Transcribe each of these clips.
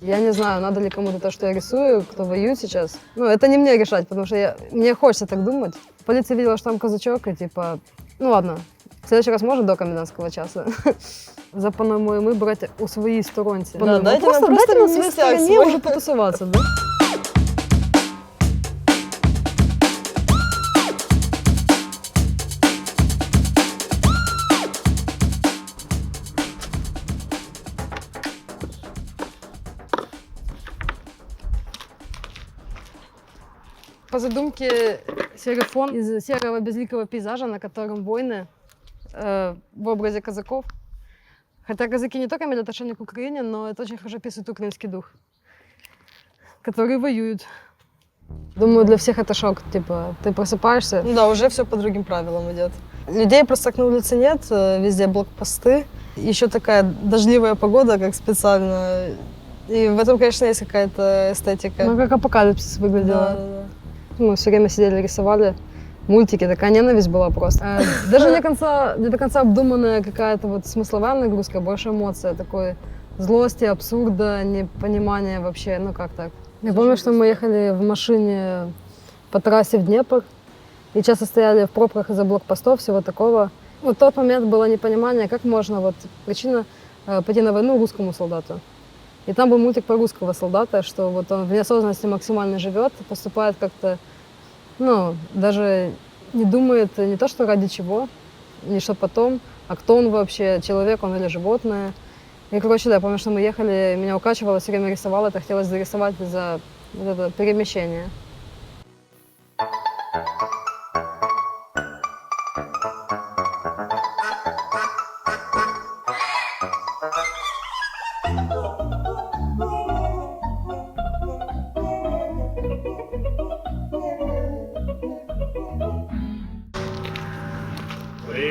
Я не знаю, надо ли кому-то то, что я рисую, кто воюет сейчас. Ну, это не мне решать, потому что я, мне хочется так думать. Полиция видела, что там казачок, и типа, ну ладно, в следующий раз можно до комендантского часа. Запанамуємо брати у своїй сторонці. Да, дайте нам просто, просто дайте на своїй місцяк стороні свої. вже потусуватися, да? По задумке серый фон из серого безликого пейзажа, на котором войны э, в образе казаков. Хотя казаки не только имели отношение к Украине, но это очень хорошо описывает украинский дух, которые воюют. Думаю, для всех это шок. Типа, ты просыпаешься, Ну да, уже все по другим правилам идет. Людей просто так на улице нет, э, везде блокпосты. Еще такая дождливая погода, как специально. И в этом, конечно, есть какая-то эстетика. ну как апокалипсис да, выглядело. да, да. Мы все время сидели, рисовали мультики, такая ненависть была просто. Э, Даже не, конца, не до конца обдуманная какая-то вот смысловая нагрузка, больше эмоция такой злости, абсурда, непонимания вообще, ну как так. Я помню, что мы ехали в машине по трассе в Днепр и часто стояли в пробках из-за блокпостов, всего такого. Вот в тот момент было непонимание, как можно, вот причина э, пойти на войну русскому солдату. И там был мультик про русского солдата, что вот он в неосознанности максимально живет, поступает как-то, ну, даже не думает не то, что ради чего, не что потом, а кто он вообще, человек он или животное. И, короче, да, я помню, что мы ехали, меня укачивало, все время рисовало, это хотелось зарисовать за вот это перемещение.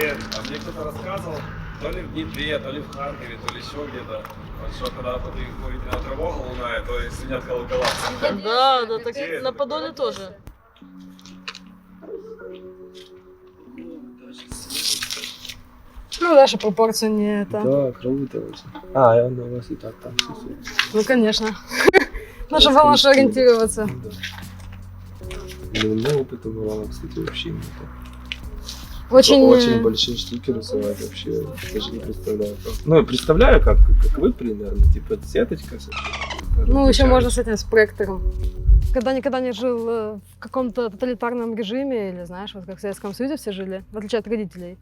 Привет. А мне кто-то рассказывал, то ли в Днепре, то ли в Харькове, то ли еще где-то, вот что когда повітряна тривога лунає, то і сидять колокола. Да, да, так на Подоле тоже. Ну, даже пропорции не это. Да, круто вообще. А, я на вас и так там чувствую. Ну, конечно. Наша главное ориентироваться. Ну, ну, опыта бывало, кстати, вообще не так. Очень, Очень э, большие штуки рисовать вообще, даже не представляю. Ну, я представляю, как, как вы примерно, типа сеточка. Ну, еще можно с этим, с проектором. Когда никогда не жил э, в каком-то тоталитарном режиме, или знаешь, вот как в Советском Союзе все жили, в отличие от родителей,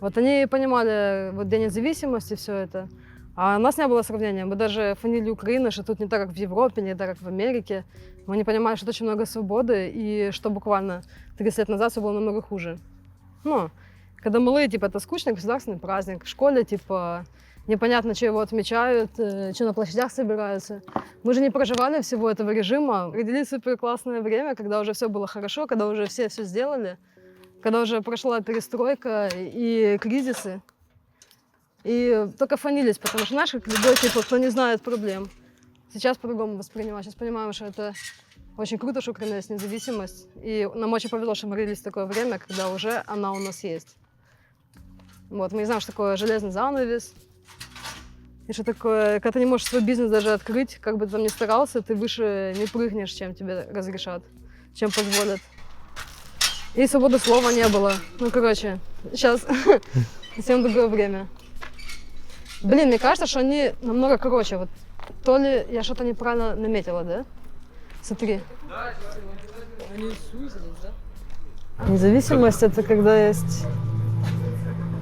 вот они понимали вот День независимости, все это. А у нас не было сравнения. Мы даже фанили Украины, что тут не так, как в Европе, не так, как в Америке. Мы не понимали, что тут очень много свободы, и что буквально 30 лет назад все было намного хуже. Ну, когда малые, типа, это скучный государственный праздник. В школе, типа, непонятно, что его отмечают, э, что на площадях собираются. Мы же не проживали всего этого режима. Родились в супер классное время, когда уже все было хорошо, когда уже все все сделали, когда уже прошла перестройка и кризисы. И только фанились, потому что наших людей, типа, кто не знает проблем. Сейчас по-другому воспринимаем. Сейчас понимаем, что это очень круто, что Украина есть независимость. И нам очень повезло, что мы родились в такое время, когда уже она у нас есть. Вот, мы не знаем, что такое железный занавес, и что такое, когда ты не можешь свой бизнес даже открыть, как бы ты там ни старался, ты выше не прыгнешь, чем тебе разрешат, чем позволят. И свободы слова не было. Ну, короче, сейчас совсем другое время. Блин, мне кажется, что они намного короче. Вот то ли я что-то неправильно наметила, да? Смотри. Независимость это когда есть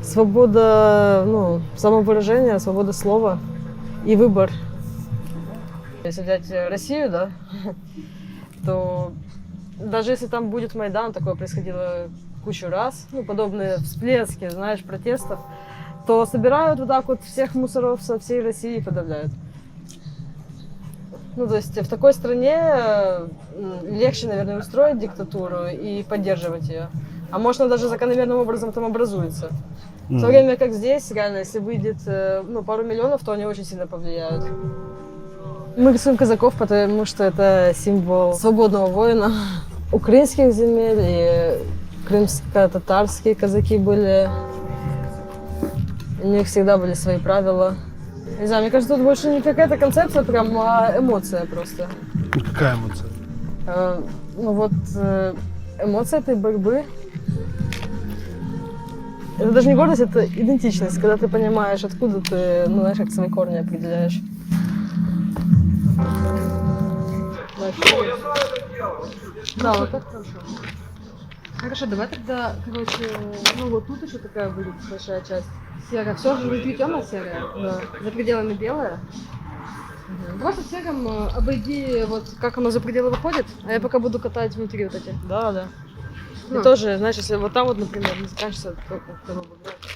свобода ну, самовыражения, свобода слова и выбор. Если взять Россию, да, то даже если там будет Майдан, такое происходило кучу раз, ну, подобные всплески, знаешь, протестов, то собирают вот так вот всех мусоров со всей России и подавляют. Ну, то есть в такой стране э, легче, наверное, устроить диктатуру и поддерживать ее. А может, она даже закономерным образом там образуется. В то время как здесь, реально, если выйдет э, ну, пару миллионов, то они очень сильно повлияют. Мы рисуем казаков, потому что это символ свободного воина украинских земель и крымско-татарские казаки были. У них всегда были свои правила. Не знаю, мне кажется, тут больше не какая-то концепция прям, а эмоция просто. Какая эмоция? Э, ну вот э, эмоция этой борьбы. Это даже не гордость, это идентичность, когда ты понимаешь, откуда ты, ну, знаешь, как свои корни определяешь. Да, вот так хорошо. Хорошо, давай тогда, короче, ну вот тут еще такая будет большая часть. Серая. Все же внутри темно-серая, Да. за пределами белая. Просто серым э, обойди, вот как оно за пределы выходит, а я пока буду катать внутри вот эти. Да, да. Ну. И тоже, знаешь, если вот там вот, например, не заканчивается, то как.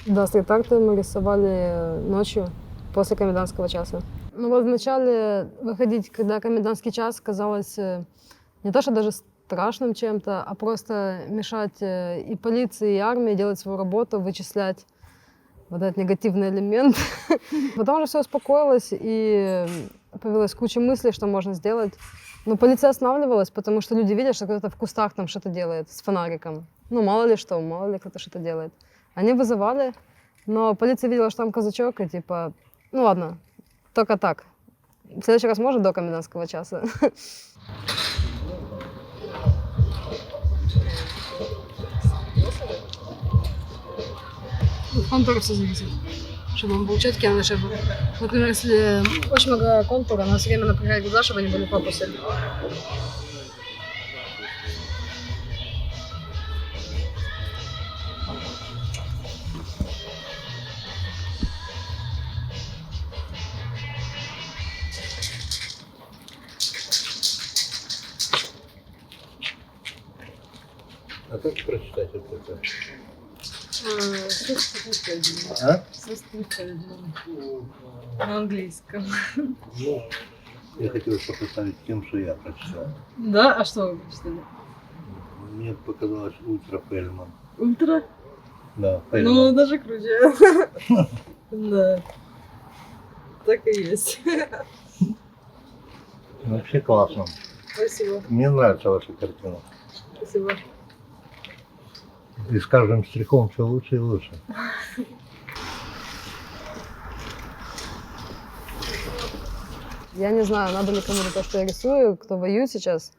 Да, стрит-арты мы рисовали ночью, после комендантского часа. Ну вот вначале выходить, когда комендантский час, казалось э, не то, что даже страшным чем-то, а просто мешать э, и полиции, и армии делать свою работу, вычислять вот этот негативный элемент. Потом уже все успокоилось, и появилась куча мыслей, что можно сделать. Но полиция останавливалась, потому что люди видят, что кто-то в кустах там что-то делает с фонариком. Ну, мало ли что, мало ли кто-то что-то делает. Они вызывали, но полиция видела, что там казачок, и типа, ну ладно, только так. В следующий раз может до комендантского часа. Контур все зависит. Чтобы он был четкий, а чтобы... Например, если очень много контура, надо все время напрягать глаза, чтобы они были в фокусе. А как прочитать вот это? А? На английском. Ну, я хотел сопоставить с тем, что я прочитал. Да? А что вы прочитали? Мне показалось Ультра Пельман. Ультра? Да, Ну, Пельман. даже круче. Да. Так и есть. Вообще классно. Спасибо. Мне нравится ваша картина. Спасибо. И с каждым штрихом все лучше и лучше. Я не знаю, надо ли кому-то то, что я рисую, кто воюет сейчас.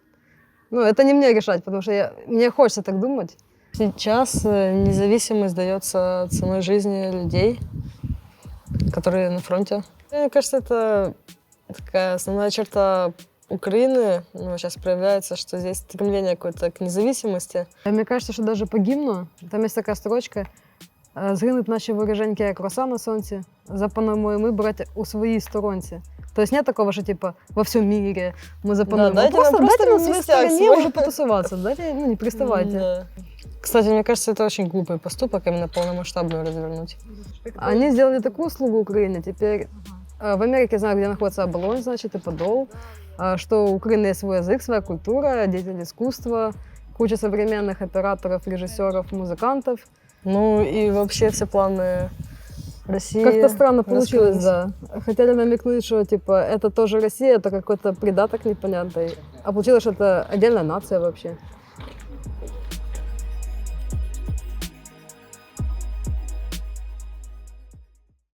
Ну, это не мне решать, потому что я, мне хочется так думать. Сейчас э, независимость дается ценой жизни людей, которые на фронте. Мне кажется, это такая основная черта Украины ну, сейчас проявляется, что здесь стремление какое-то к независимости. А Мне кажется, що даже по гімну, там є така строчка «Е, «Згинуть наші вороженьки, як роса на сонці, запануємо ми, браття, у своїй сторонці». То есть нет такого, что типа во всем мире мы запануем. Да, дайте просто, нам просто дайте нам своей местяк стороне свой. уже потусоваться, дайте, ну не приставайте. Да. Кстати, мне кажется, это очень глупый поступок, именно полномасштабную развернуть. Они сделали такую услугу Украине, теперь э, в Америке знаю, где находится Оболонь, значит, и Подол, а, что у Украины есть свой язык, своя культура, деятель искусства, куча современных операторов, режиссеров, музыкантов. Ну и вообще все планы России. Как-то странно получилось, да. Хотели намекнуть, что типа это тоже Россия, это какой-то придаток непонятный. А получилось, что это отдельная нация вообще.